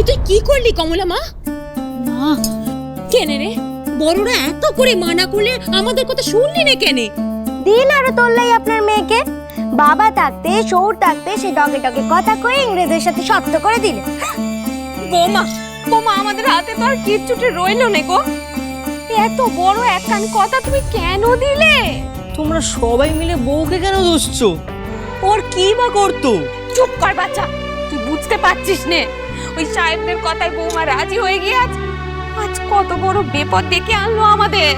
এ তুই কি করলি কমলা মা? মা। কেনে রে? বড়রা এত করে মানা করলে আমাদের কথা শুনলি না কেনে? দিন আরও তোললাই আপনার মেয়েকে। বাবা থাকতে সৌর থাকতে সে ডগে ডগে কথা কয়ে ইংরেজের সাথে শক্ত করে দিলে। বৌমা বৌমা আমাদের হাতে তো আর কিচ্ছুটি রইল না গো। এত বড় একখান কথা তুমি কেন দিলে? তোমরা সবাই মিলে বউকে কেন দোষছো? ওর কি বা করতো? চুপ কর বাচ্চা তুই বুঝতে পারছিস নে। ওই সাহেবদের কথায় বৌমা রাজি হয়ে গিয়ে আজ আজ কত বড় বিপদ ডেকে আনলো আমাদের।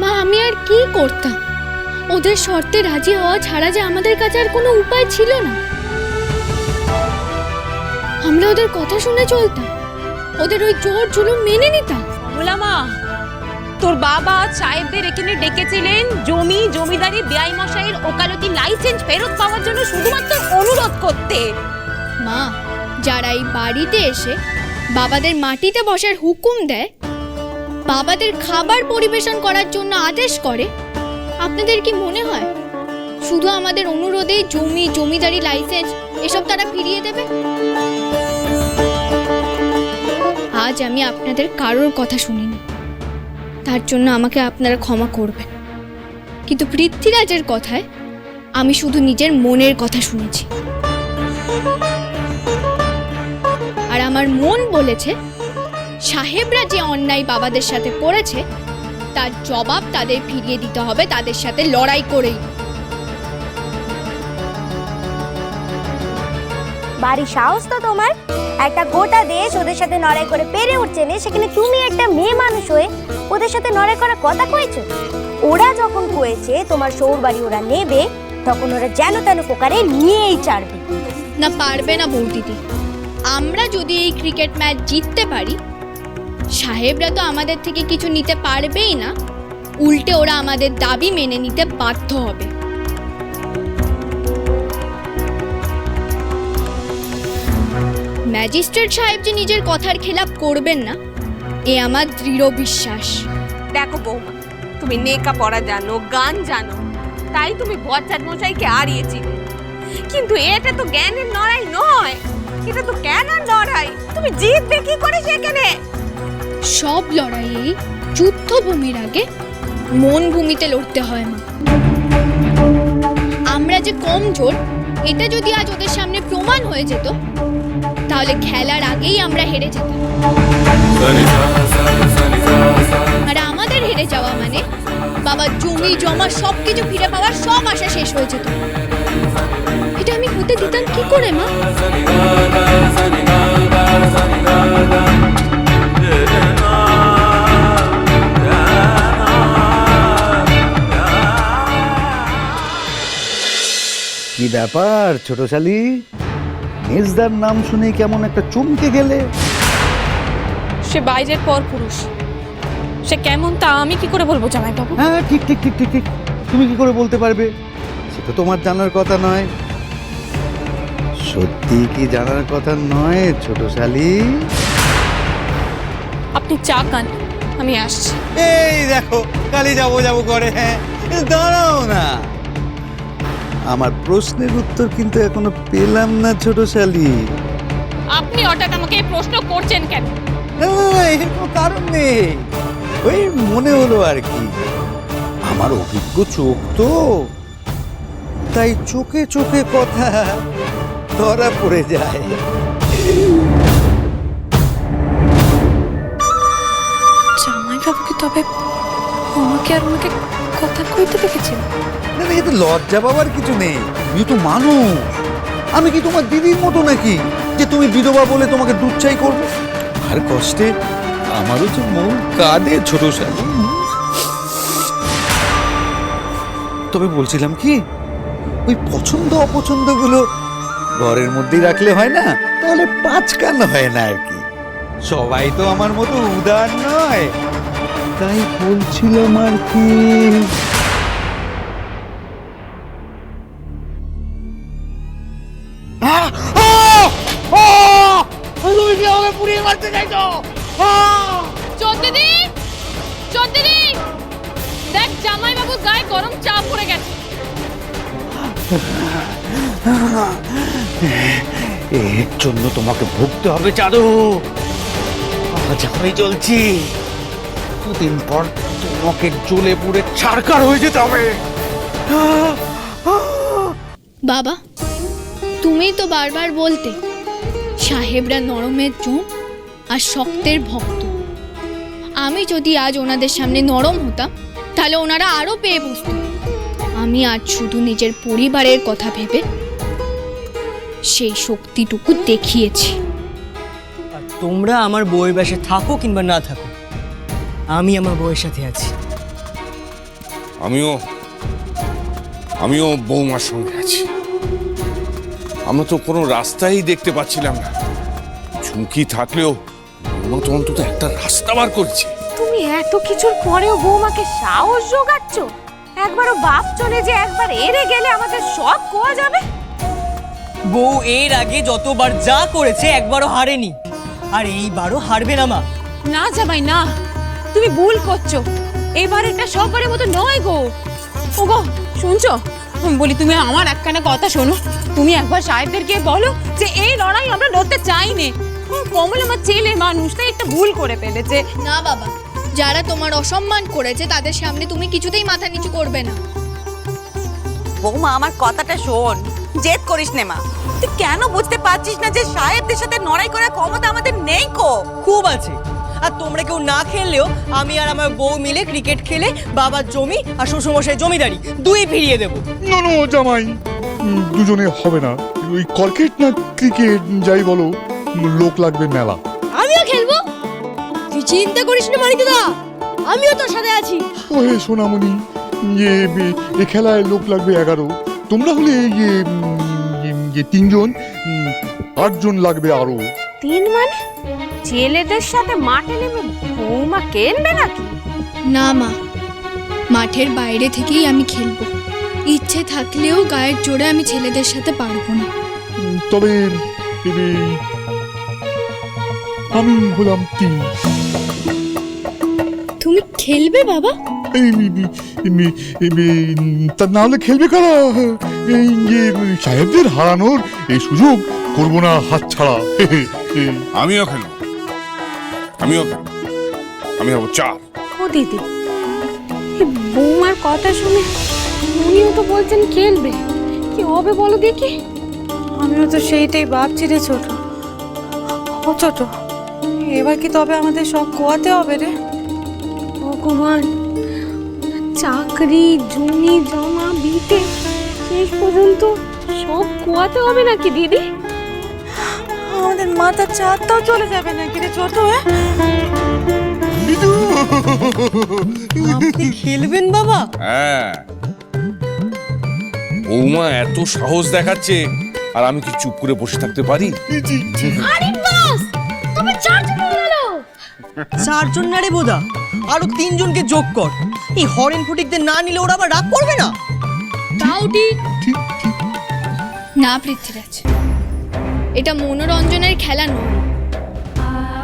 মা আমি আর কি করতাম? ওদের শর্তে রাজি হওয়া ছাড়া যে আমাদের কাছে আর কোনো উপায় ছিল না। আমরা ওদের কথা শুনে চলতাম। ওদের ওই জোর জুলুম মেনে নিতাম। মা তোর বাবা সাহেবদের এখানে ডেকেছিলেন। জমি জমিদারি বেআই মশাইয়ের ওকালতি লাইসেন্স ফেরত পাওয়ার জন্য শুধুমাত্র অনুরোধ করতে। মা যারা এই বাড়িতে এসে বাবাদের মাটিতে বসার হুকুম দেয়, বাবাদের খাবার পরিবেশন করার জন্য আদেশ করে, আপনাদের কি মনে হয়? শুধু আমাদের অনুরোধে জমি, জমিদারি, লাইসেন্স, এসব তারা ফিরিয়ে দেবে? আজ আমি আপনাদের কারোর কথা শুনিনি। তার জন্য আমাকে আপনারা ক্ষমা করবেন। কিন্তু পৃথ্বীরাজের কথায় আমি শুধু নিজের মনের কথা শুনেছি। আমার মন বলেছে সাহেবরা যে অন্যায় বাবাদের সাথে করেছে তার জবাব তাদের ফিরিয়ে দিতে হবে তাদের সাথে লড়াই করেই। বাড়ি সাহস তো তোমার। একটা গোটা দেশ ওদের সাথে লড়াই করে পেরে উঠছে না সেখানে তুমি একটা মেয়ে মানুষ হয়ে ওদের সাথে লড়াই করার কথা কয়েছো ওরা যখন কয়েছে তোমার সৌর বাড়ি ওরা নেবে তখন ওরা যেন তেন প্রকারে নিয়েই ছাড়বে। না পারবে না বৌদিদি। আমরা যদি এই ক্রিকেট ম্যাচ জিততে পারি, সাহেবরা তো আমাদের থেকে কিছু নিতে পারবেই না। উল্টে ওরা আমাদের দাবি মেনে নিতে বাধ্য হবে। ম্যাজিস্ট্রেট সাহেব যে নিজের কথার খেলাপ করবেন না, এ আমার দৃঢ় বিশ্বাস। দেখো বৌমা, তুমি নেকা পড়া জানো, গান জানো, তাই তুমি বচ্চার মশাইকে হারিয়েছিলে। কিন্তু এটা তো জ্ঞানের লড়াই নয়। এটা তো লড়াই? তুমি জিতবে কি করে সেখানে? সব লড়াইয়েই যুদ্ধভূমির আগে মন ভূমিতে লড়তে হয় মা। আমরা যে কমজোর এটা যদি আজ ওদের সামনে প্রমাণ হয়ে যেত, তাহলে খেলার আগেই আমরা হেরে যেতাম। আর আমাদের হেরে যাওয়া মানে বাবা জমি, জমা সব কিছু ফিরে পাওয়ার সব আশা শেষ হয়ে যেত। দিতাম কি করে মা? কি ব্যাপার ছোট শালি? মেজদার নাম শুনে কেমন একটা চমকে গেলে? সে বাইরের পর পুরুষ সে কেমন তা আমি কি করে বলব জামাই বাবু হ্যাঁ ঠিক ঠিক ঠিক ঠিক ঠিক। তুমি কি করে বলতে পারবে? সেটা তোমার জানার কথা নয়। সত্যি কি জানার কথা নয় ছোট শালি? আপনি চা খান আমি আসছি। এই দেখো কালি যাব যাব করে হ্যাঁ। দাঁড়াও না। আমার প্রশ্নের উত্তর কিন্তু এখনও পেলাম না ছোট শালি। আপনি হঠাৎ আমাকে এই প্রশ্ন করছেন কেন কারণ নেই। ওই মনে হলো আর কি। আমার অভিজ্ঞ চোখ তো। তাই চোখে চোখে কথা। ধরা পড়ে যায়। জামাই বাবু কি তবে আমাকে আর আমাকে কথা কইতে দেখেছেন? না না, এতে লজ্জা পাওয়ার কিছু নেই। তুমি তো মানুষ। আমি কি তোমার দিদির মতো নাকি? যে তুমি বিধবা বলে তোমাকে দুধ চাই করব? আর কষ্টে আমারও যে মন কাঁদে ছোট শালি। তবে বলছিলাম কি ওই পছন্দ অপছন্দগুলো ঘরের মধ্যেই রাখলে হয় না? তাহলে পাঁচ কান হয় না আর কি। সবাই তো আমার মতো উদার নয়। তাই বলছিলাম আর কি। দেখ জামাই বাবু গায়ে গরম চা পড়ে গেছে। এর জন্য তোমাকে ভুগতে হবে আজ আমি চলছি দুদিন পর তোমাকে জ্বলে পুড়ে ছারকার হয়ে যেতে হবে। বাবা, তুমি তো বারবার বলতে, সাহেবরা নরমের জম আর শক্তের ভক্ত। আমি যদি আজ ওনাদের সামনে নরম হতাম, তাহলে ওনারা আরও পেয়ে বসত। আমি আজ শুধু নিজের পরিবারের কথা ভেবে সেই শক্তিটুকু দেখিয়েছি। আর তোমরা আমার বউয়ের বাসে থাকো কিংবা না থাকো আমি আমার বউয়ের সাথে আছি। আমিও আমিও বৌমার সঙ্গে আছি। আমরা তো কোনো রাস্তাই দেখতে পাচ্ছিলাম না। ঝুঁকি থাকলেও বৌমা তো অন্তত একটা রাস্তা বার করছে। তুমি এত কিছুর পরেও বৌমাকে সাহস জোগাচ্ছ একবারও বাপ চলে যে একবার এড়ে গেলে আমাদের সব কোয়া যাবে? বউ এর আগে যতবার যা করেছে একবারও হারেনি। আর এইবারও হারবে না মা। না জামাই না। তুমি ভুল করছ। এবার এটা সববারের মতো নয় গো। ওগো শুনছো? বলি তুমি আমার একখানা কথা শোনো। তুমি একবার সাহেবদেরকে বলো যে এই লড়াই আমরা লড়তে চাই নে কমল আমার ছেলে মানুষ তাই একটা ভুল করে ফেলেছে। না বাবা যারা তোমার অসম্মান করেছে তাদের সামনে তুমি কিছুতেই মাথা নিচু করবে না। বৌমা আমার কথাটা শোন। জেদ করিস নে মা। তুই কেন বুঝতে পারছিস না যে সাহেবদের সাথে লড়াই করার ক্ষমতা আমাদের নেই কো? খুব আছে। আর তোমরা কেউ না খেললেও আমি আর আমার বউ মিলে ক্রিকেট খেলে বাবার জমি আর শ্বশুরমশাই জমিদারি দুই ফিরিয়ে দেবো। নো নো জামাই দুজনে হবে না। ওই ক্রিকেট না ক্রিকেট যাই বলো লোক লাগবে মেলা। চিন্তা করিস না মানিকদা আমিও তোর সাথে আছি। ওহে সোনামণি ইয়ে বে- এ খেলায় লোক লাগবে এগারো। তোমরা হলে ইয়ে ইয়ে- ইয়ে তিনজন আটজন লাগবে আরও। তিন মানে? ছেলেদের সাথে মাঠে নেমে বৌমা কেনবে নাকি? না মা মাঠের বাইরে থেকেই আমি খেলব। ইচ্ছে থাকলেও গায়ের জোরে আমি ছেলেদের সাথে পারব না। তবে আমি হলাম তিন। তুমি খেলবে বাবা? তা না হলে খেলবে কারা এই যে সাহেবদের হারানোর এই সুযোগ করব না হাত ছাড়া। আমিও খেলব। আমিও খেলব। আমি হব চার ও দিদি এই বৌমার কথা শুনে উনিও তো বলছেন খেলবে। কি হবে বলো দেখি? আমিও তো সেইটাই ভাবছি রে ছোট। ও ছোট এবার কি তবে আমাদের সব কোয়াতে হবে রে? ভগবান। চাকরি জমি জমা বিটে শেষ পর্যন্ত সব কুয়াতে হবে নাকি দিদি? আমাদের মাথার চাঁদটাও চলে যাবে নাকি রে ছোট হ্যাঁ? আপনি খেলবেন বাবা? হ্যাঁ। বৌমা এত সাহস দেখাচ্ছে আর আমি কি চুপ করে বসে থাকতে পারি? চারজন না রে বোধা। আরও তিনজনকে যোগ কর। এই হরেন ফটিকদের না নিলে ওরা আবার রাগ করবে না। তাও ঠিক? না পৃথ্বীরাজ। এটা মনোরঞ্জনের খেলা নয়।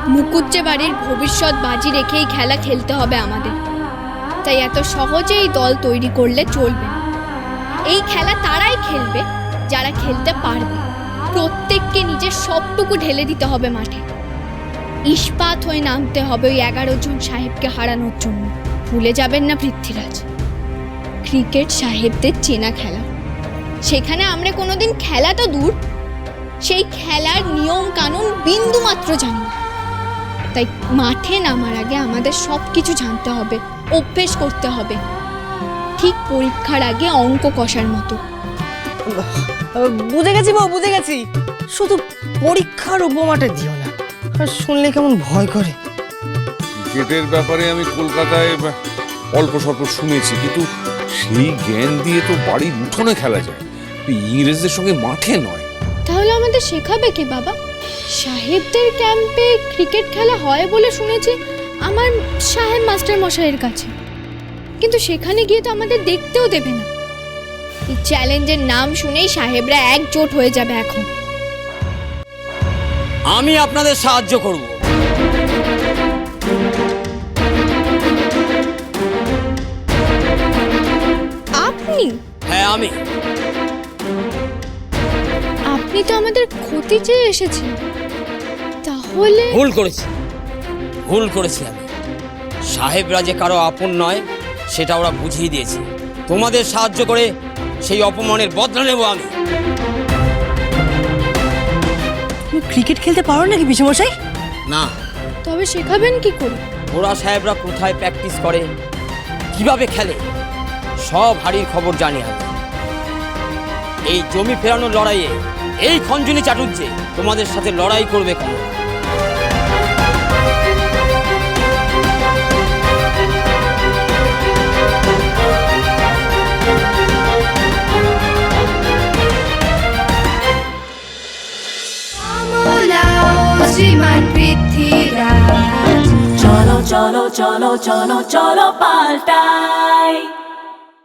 মুকুজ্জে বাড়ির ভবিষ্যৎ বাজি রেখে এই খেলা খেলতে হবে আমাদের। তাই এত সহজে এই দল তৈরি করলে চলবে না। এই খেলা তারাই খেলবে যারা খেলতে পারবে। প্রত্যেককে নিজের সবটুকু ঢেলে দিতে হবে মাঠে। ইস্পাত হয়ে নামতে হবে ওই এগারো জন সাহেবকে হারানোর জন্য। ভুলে যাবেন না পৃথ্বীরাজ। ক্রিকেট সাহেবদের চেনা খেলা। সেখানে আমরা কোনোদিন খেলা তো দূর। সেই খেলার নিয়ম কানুন বিন্দু মাত্র জানি না। তাই মাঠে নামার আগে আমাদের সব কিছু জানতে হবে, অভ্যেস করতে হবে। ঠিক পরীক্ষার আগে অঙ্ক কষার মতো। বুঝে গেছি বউ, বুঝে গেছি। শুধু পরীক্ষার উপমাটা দিও না। আর শুনলে কেমন ভয় করে? ক্রিকেটের ব্যাপারে আমি কলকাতায় অল্প স্বল্প শুনেছি কিন্তু সেই জ্ঞান দিয়ে তো বাড়ির উঠোনে খেলা যায়। ইংরেজদের সঙ্গে মাঠে নয়। তাহলে আমাদের শেখাবে কে বাবা? সাহেবদের ক্যাম্পে ক্রিকেট খেলা হয় বলে শুনেছি আমার সাহেব মাস্টার মশাইয়ের কাছে। কিন্তু সেখানে গিয়ে তো আমাদের দেখতেও দেবে না। এই চ্যালেঞ্জের নাম শুনেই সাহেবরা একজোট হয়ে যাবে এখন। আমি আপনাদের সাহায্য করব। আপনি? হ্যাঁ আমি। আপনি তো আমাদের ক্ষতি চেয়ে এসেছেন। তাহলে ভুল করেছি। ভুল করেছি আমি। সাহেবরা যে কারও আপন নয় সেটা ওরা বুঝিয়ে দিয়েছে। তোমাদের সাহায্য করে সেই অপমানের বদলা নেব আমি। তুমি ক্রিকেট খেলতে পারো নাকি পিসেমশাই? না। তবে শেখাবেন কি করে? ওরা সাহেবরা কোথায় প্র্যাকটিস করে? কীভাবে খেলে? সব হাড়ির খবর জানি আমি। এই জমি ফেরানোর লড়াইয়ে এই খঞ্জনি চাটুর্যে তোমাদের সাথে লড়াই করবে কেন? চলো চলো চলো পাল্টাই